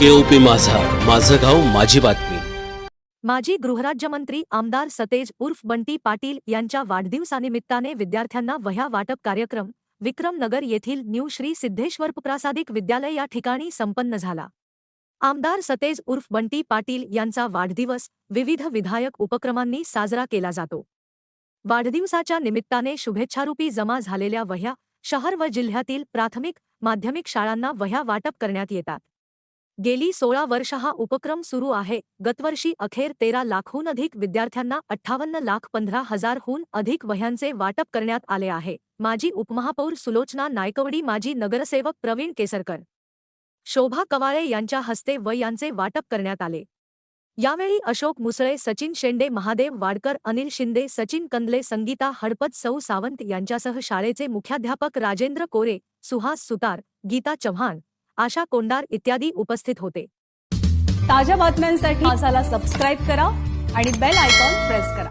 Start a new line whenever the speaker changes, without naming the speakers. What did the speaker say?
केओपी माझा. माझं गाव माझी बातमी.
माजी गृहराज्यमंत्री आमदार सतेज उर्फ बंटी पाटील यांच्या वाढदिवसानिमित्ताने विद्यार्थ्यांना वह्या वाटप कार्यक्रम विक्रमनगर येथील न्यू श्री सिद्धेश्वर प्रासादिक विद्यालय या ठिकाणी संपन्न झाला. आमदार सतेज उर्फ बंटी पाटील यांचा वाढदिवस विविध विधायक उपक्रमांनी साजरा केला जातो. वाढदिवसाच्या निमित्ताने शुभेच्छारूपी जमा झालेल्या वह्या शहर व जिल्ह्यातील प्राथमिक माध्यमिक शाळांना वह्या वाटप करण्यात येतात. गेली सोळा वर्ष हा उपक्रम सुरू आहे. गतवर्षी अखेर तेरा लाखहून अधिक विद्यार्थ्यांना अठ्ठावन्न लाख पंधरा हजारहून अधिक वह्यांचे वाटप करण्यात आले आहे. माजी उपमहापौर सुलोचना नायकवडी माजी नगरसेवक प्रवीण केसरकर शोभा कवाळे यांच्या हस्ते व यांचे वाटप करण्यात आले. यावेळी अशोक मुसळे सचिन शेंडे महादेव वाडकर अनिल शिंदे सचिन कंदले संगीता हडपत सौ सावंत यांच्यासह शाळेचे मुख्याध्यापक राजेंद्र कोरे सुहास सुतार गीता चव्हाण आशा कोंडार इत्यादी उपस्थित होते.
ताज्या बातम्यांसाठी मासाला सबस्क्राईब करा आणि बेल आयकॉन प्रेस करा.